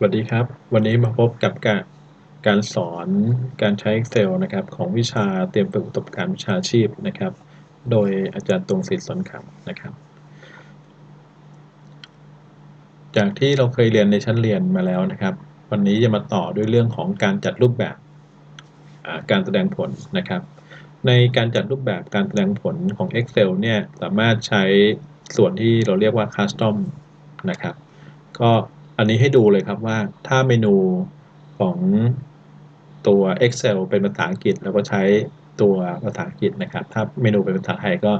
สวัสดีครับ วันนี้มาพบกับการการสอนการใช้ Excel นะครับของวิชาเตรียมฝึกประสบการณ์วิชาชีพนะครับ โดยอาจารย์ตรงศิษย์สนคำนะครับ จากที่เราเคยเรียนในชั้นเรียนมาแล้วนะครับ วันนี้จะมาต่อด้วยเรื่องของการจัดรูปแบบการแสดงผลนะครับ ในการจัดรูปแบบการแสดงผลของ Excel เนี่ยสามารถใช้ส่วนที่เราเรียกว่า Custom นะครับ ก็ อันนี้ให้ดูเลยครับว่าถ้าเมนูของตัว Excel เป็นภาษาอังกฤษเราก็ใช้ตัวภาษาอังกฤษนะครับ ถ้าเมนูเป็นภาษาไทยก็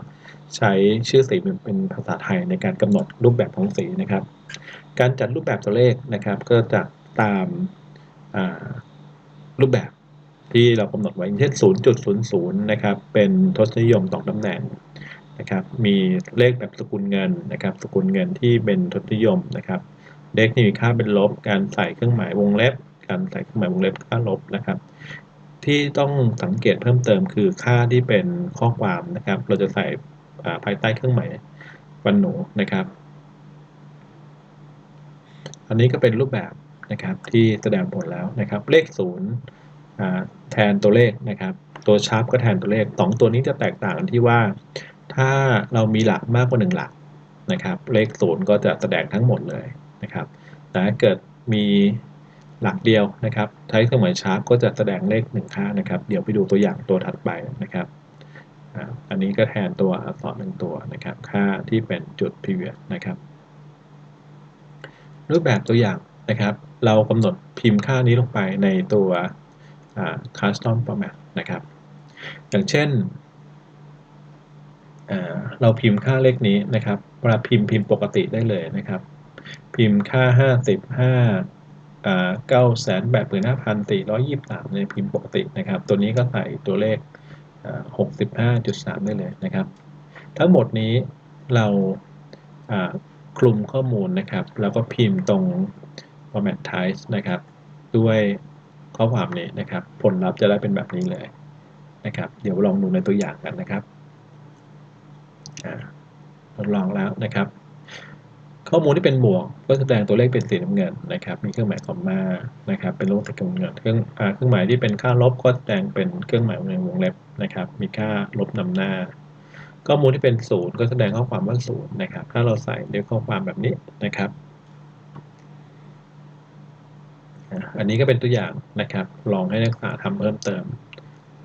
ใช้ชื่อสีเป็นภาษาไทยในการกำหนดรูปแบบของสีนะครับ การจัดรูปแบบตัวเลขนะครับ ก็จะตามารูปแบบที่เรากำหนดไว้อย่างเช่น 0.00 นะครับ เป็นทศนิยมสองตำแหน่งนะครับ มีเลขแบบสกุลเงินนะครับ สกุลเงินที่เป็นทศนิยมนะครับ เลขที่มีค่าเป็นลบ การใส่เครื่องหมายวงเล็บ การใส่เครื่องหมายวงเล็บค่าลบนะครับ ที่ต้องสังเกตเพิ่มเติมคือค่าที่เป็นข้อความนะครับ เราจะใส่ภายใต้เครื่องหมายวันหนูนะครับ อันนี้ก็เป็นรูปแบบนะครับที่แสดงผลแล้วนะครับ เลขศูนย์แทนตัวเลขนะครับ ตัวชาร์ปก็แทนตัวเลขสองตัวนี้จะแตกต่างกันที่ว่า ถ้าเรามีหลักมากกว่าหนึ่งหลักนะครับ เลขศูนย์ก็จะแสดงทั้งหมดเลย นะครับแต่ถ้าเกิดมีหลักเดียวนะครับใช้เครื่องหมายชาร์ปก็จะแสดงเลขหนึ่งค่านะครับ เดี๋ยวไปดูตัวอย่างตัวถัดไปนะครับ อันนี้ก็แทนตัวอักษรหนึ่งตัวนะครับ ค่าที่เป็นจุด period นะครับ รูปแบบตัวอย่างนะครับ เรากำหนดพิมพ์ค่านี้ลงไปในตัว custom format นะครับ อย่างเช่น เราพิมพ์ค่าเลขนี้นะครับเวลาพิมพ์พิมพ์ปกติได้เลยนะครับ พิมพ์ค่า55อ่า9แสนแปดหมื่นห้าพันสี่ร้อยยี่สิบสามในพิมพ์ปกตินะครับ ตัวนี้ก็ใส่ตัวเลขอ่า65.3ได้เลยนะครับ ทั้งหมดนี้เราคลุมข้อมูลนะครับ แล้วก็พิมพ์ตรง format type นะครับ ด้วยข้อความนี้นะครับ ผลลัพธ์จะได้เป็นแบบนี้เลยนะครับ เดี๋ยวลองดูในตัวอย่างกันนะครับอ่าทดลองแล้วนะครับ ข้อมูลที่เป็นบวกก็แสดงตัวเลขเป็นสีน้ำเงินนะครับ มีเครื่องหมายคอมมานะครับ เป็นรูปตะกรุเงินเครื่องเครื่องหมายที่เป็นค่าลบก็แสดงเป็นเครื่องหมายวงเล็บนะครับ มีค่าลบนำหน้า ข้อมูลที่เป็นศูนย์ก็แสดงข้อความว่าศูนย์นะครับ ถ้าเราใส่ด้วยข้อความแบบนี้นะครับ อันนี้ก็เป็นตัวอย่างนะครับ ลองให้นักศึกษาทำเพิ่มเติม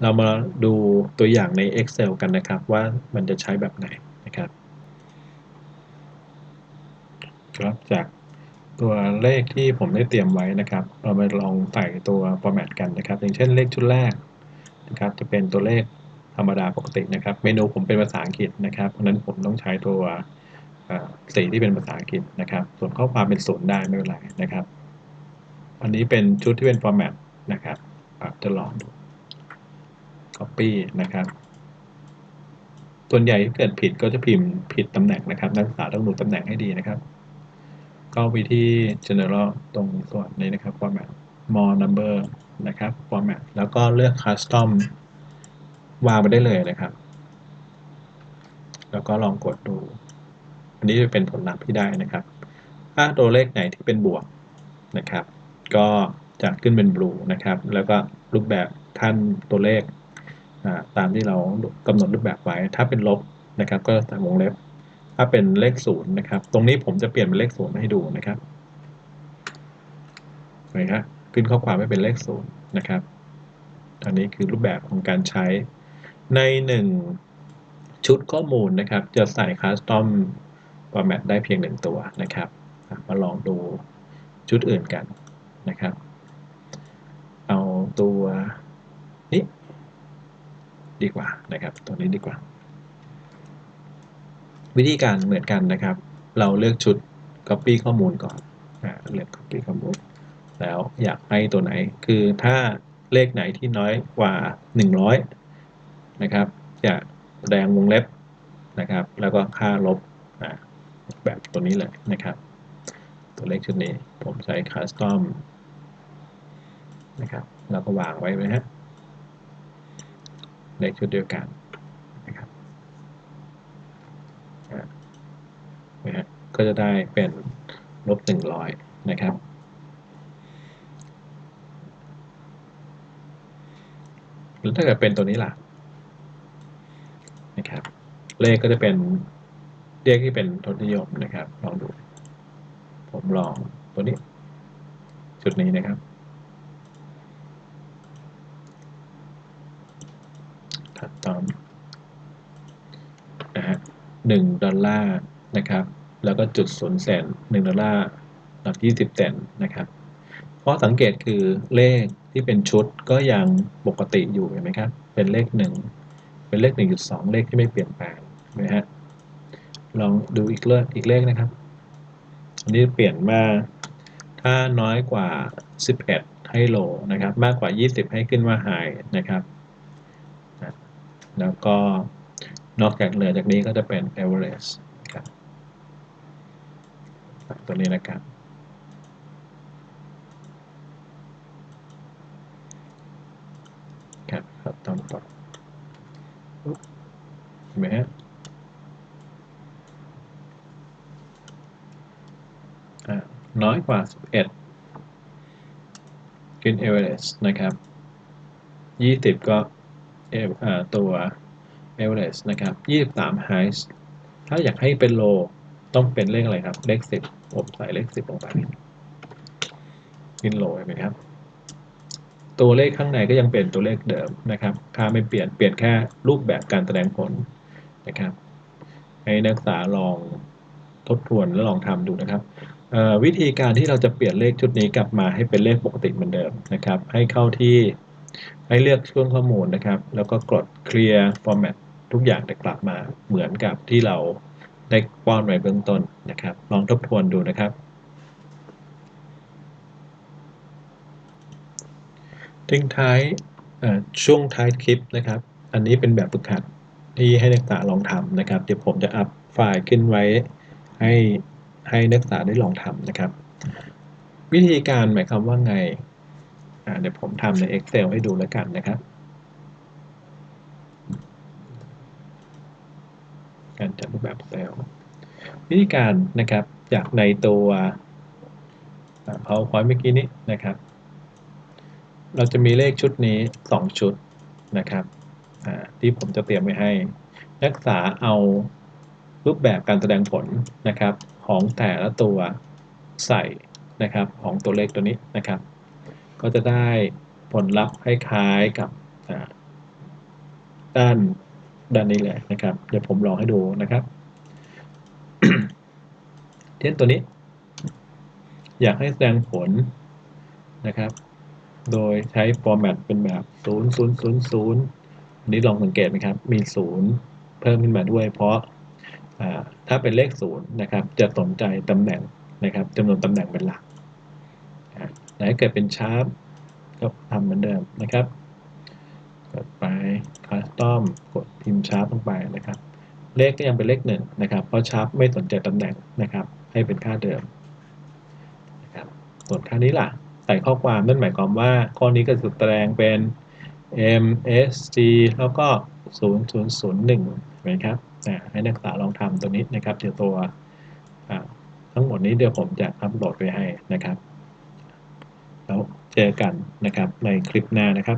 เรามาดูตัวอย่างใน Excel กันนะครับ ว่ามันจะใช้แบบไหนนะครับ ครับจากตัวเลขที่ผมได้เตรียมไว้นะครับ เรามาลองใส่ตัว format กันนะครับ อย่างเช่นเลขชุดแรกนะครับ จะเป็นตัวเลขธรรมดาปกตินะครับ เมนูผมเป็นภาษาอังกฤษนะครับ เพราะนั้นผมต้องใช้ตัวสีที่เป็นภาษาอังกฤษนะครับ ส่วนข้อความเป็นศูนย์ได้ไม่เป็นไรนะครับ อันนี้เป็นชุดที่เป็น format นะครับจะลองดู copy นะครับ ส่วนใหญ่ถ้าเกิดผิดก็จะพิมพ์ผิดตำแหน่งนะครับ นักศึกษาต้องดูตำแหน่งให้ดีนะครับ ก็ไปที่ general ตรงส่วนนี้นะครับ format more number นะครับ format แล้วก็เลือก custom วางไปได้เลยนะครับ แล้วก็ลองกดดู อันนี้จะเป็นผลลัพธ์ที่ได้นะครับ ถ้าตัวเลขไหนที่เป็นบวกนะครับ ก็จะขึ้นเป็น blue นะครับ แล้วก็รูปแบบขั้นตัวเลขตามที่เรากำหนดรูปแบบไว้ ถ้าเป็นลบนะครับ ก็ใส่วงเล็บ ถ้าเป็นเลขศูนย์นะครับ ตรงนี้ผมจะเปลี่ยนเป็นเลขศูนย์ให้ดูนะครับเห็นไหมครับขึ้นข้อความให้เป็นเลขศูนย์นะครับ อันนี้คือรูปแบบของการใช้ในหนึ่งชุดข้อมูลนะครับ จะใส่ custom format ได้เพียงหนึ่งตัวนะครับ มาลองดูชุดอื่นกันนะครับ เอาตัวนี้ดีกว่านะครับ ตัวนี้ดีกว่า วิธีการเหมือนกันนะครับ เราเลือกชุด copy ข้อมูลก่อนเลือก copy ข้อมูล แล้วอยากให้ตัวไหน คือถ้าเลขไหนที่น้อยกว่า 100 นะครับ จะแสดงวงเล็บนะครับ แล้วก็ค่าลบแบบตัวนี้เลยนะครับ ตัวเลขชุดนี้ผมใช้ custom นะครับ แล้วก็วางไว้นะฮะเลขชุดเดียวกัน ก็จะได้เป็นลบ100 นะครับ แล้วถ้าเกิดเป็นตัวนี้ล่ะ นะครับ เลขก็จะเป็นเลขที่เป็นทศนิยมนะครับ ลองดู ผมลองตัวนี้ จุดนี้นะครับถัดตอนนะฮะหนึ่งดอลลาร์นะครับ แล้วก็จุดศูนย์เซนหนึ่งดอลลาร์กับยี่สิบเซนนะครับข้อสังเกตคือเลขที่เป็นชุดก็ยังปกติอยู่เห็นไหมครับ เป็นเลขหนึ่งเป็นเลขหนึ่งจุดสองเลขที่ไม่เปลี่ยนแปลงนไหมฮะ ลองดูอีกเลขอีกเลขนะครับ อันนี้เปลี่ยนมาถ้าน้อยกว่า 11 ให้โลนะครับ มากกว่า 20 ให้ขึ้นว่า high นะครับ แล้วก็นอกจากเหลือจากนี้ก็จะเป็น average นะครับ ตัวนี้นะครับ ครับครับตามต่ออุ๊บเห็นไหมฮะน้อยกว่า 11 ขึ้น average นะครับ 20 ก็เอฟอ่าตัว average นะครับ 23 highs ถ้าอยากให้เป็น low ต้องเป็นเลขอะไรครับ เลข10ผมใส่เลข10ลงไปขึ้น low เห็นไหมครับ ตัวเลขข้างในก็ยังเป็นตัวเลขเดิมนะครับ ค่าไม่เปลี่ยน เปลี่ยนแค่รูปแบบการแสดงผลนะครับ ให้นักศึกษาลองทบทวนและลองทำดูนะครับ วิธีการที่เราจะเปลี่ยนเลขชุดนี้กลับมาให้เป็นเลขปกติเหมือนเดิมนะครับ ให้เข้าที่ให้เลือกช่วงข้อมูลนะครับ แล้วก็กด clear format ทุกอย่างจะกลับมาเหมือนกับที่เรา ได้ป้อนไว้เบื้องต้นนะครับ ลองทบทวนดูนะครับ ทิ้งท้ายช่วงท้ายคลิปนะครับ อันนี้เป็นแบบฝึกหัดที่ให้นักศึกษาลองทำนะครับ เดี๋ยวผมจะอัพไฟล์ขึ้นไว้ให้ให้นักศึกษาได้ลองทำนะครับ วิธีการหมายความว่าไง เดี๋ยวผมทำใน Excel ให้ดูแล้วกันนะครับ การจัดรูปแบบเซลล์วิธีการนะครับจากในตัวอ่า PowerPoint เมื่อกี้นี้นะครับ เราจะมีเลขชุดนี้ 2 ชุดนะครับที่ผมจะเตรียมไว้ให้ นักศึกษาเอารูปแบบการแสดงผลนะครับของแต่ละตัวใส่นะครับของตัวเลขตัวนี้นะครับ ก็จะได้ผลลัพธ์คล้ายๆกับด้าน ด้านนี้เลยนะครับ เดี๋ยวผมลองให้ดูนะครับเช่นตัวนี้ อยากให้แสดงผลนะครับ โดยใช้ format เป็นแบบ 0 0 0 0 อันนี้ลองสังเกตไหมครับ มี 0 เพิ่มขึ้นมาด้วย เพราะถ้าเป็นเลข 0 นะครับ จะสนใจตำแหน่งนะครับจำนวนตำแหน่งเป็นหลักอ่าแต่ถ้าเกิดเป็นชาร์ปก็ทำเหมือนเดิมนะครับ กดไป custom กดพิมพ์ชาร์ปลงไปนะครับ เลขก็ยังเป็นเลขหนึ่งนะครับ เพราะชาร์ปไม่สนใจตำแหน่งนะครับ ให้เป็นค่าเดิมนะครับส่วนค่านี้ล่ะ ใส่ข้อความนั่นหมายความว่า ข้อนี้ก็จะแสดงเป็น MSG แล้วก็ 0001เห็นไหมครับให้นักศึกษาลองทำตัวนี้นะครับเดี๋ยวตัวทั้งหมดนี้เดี๋ยวผมจะอัปโหลดไปให้นะครับ แล้วเจอกันนะครับในคลิปหน้านะครับ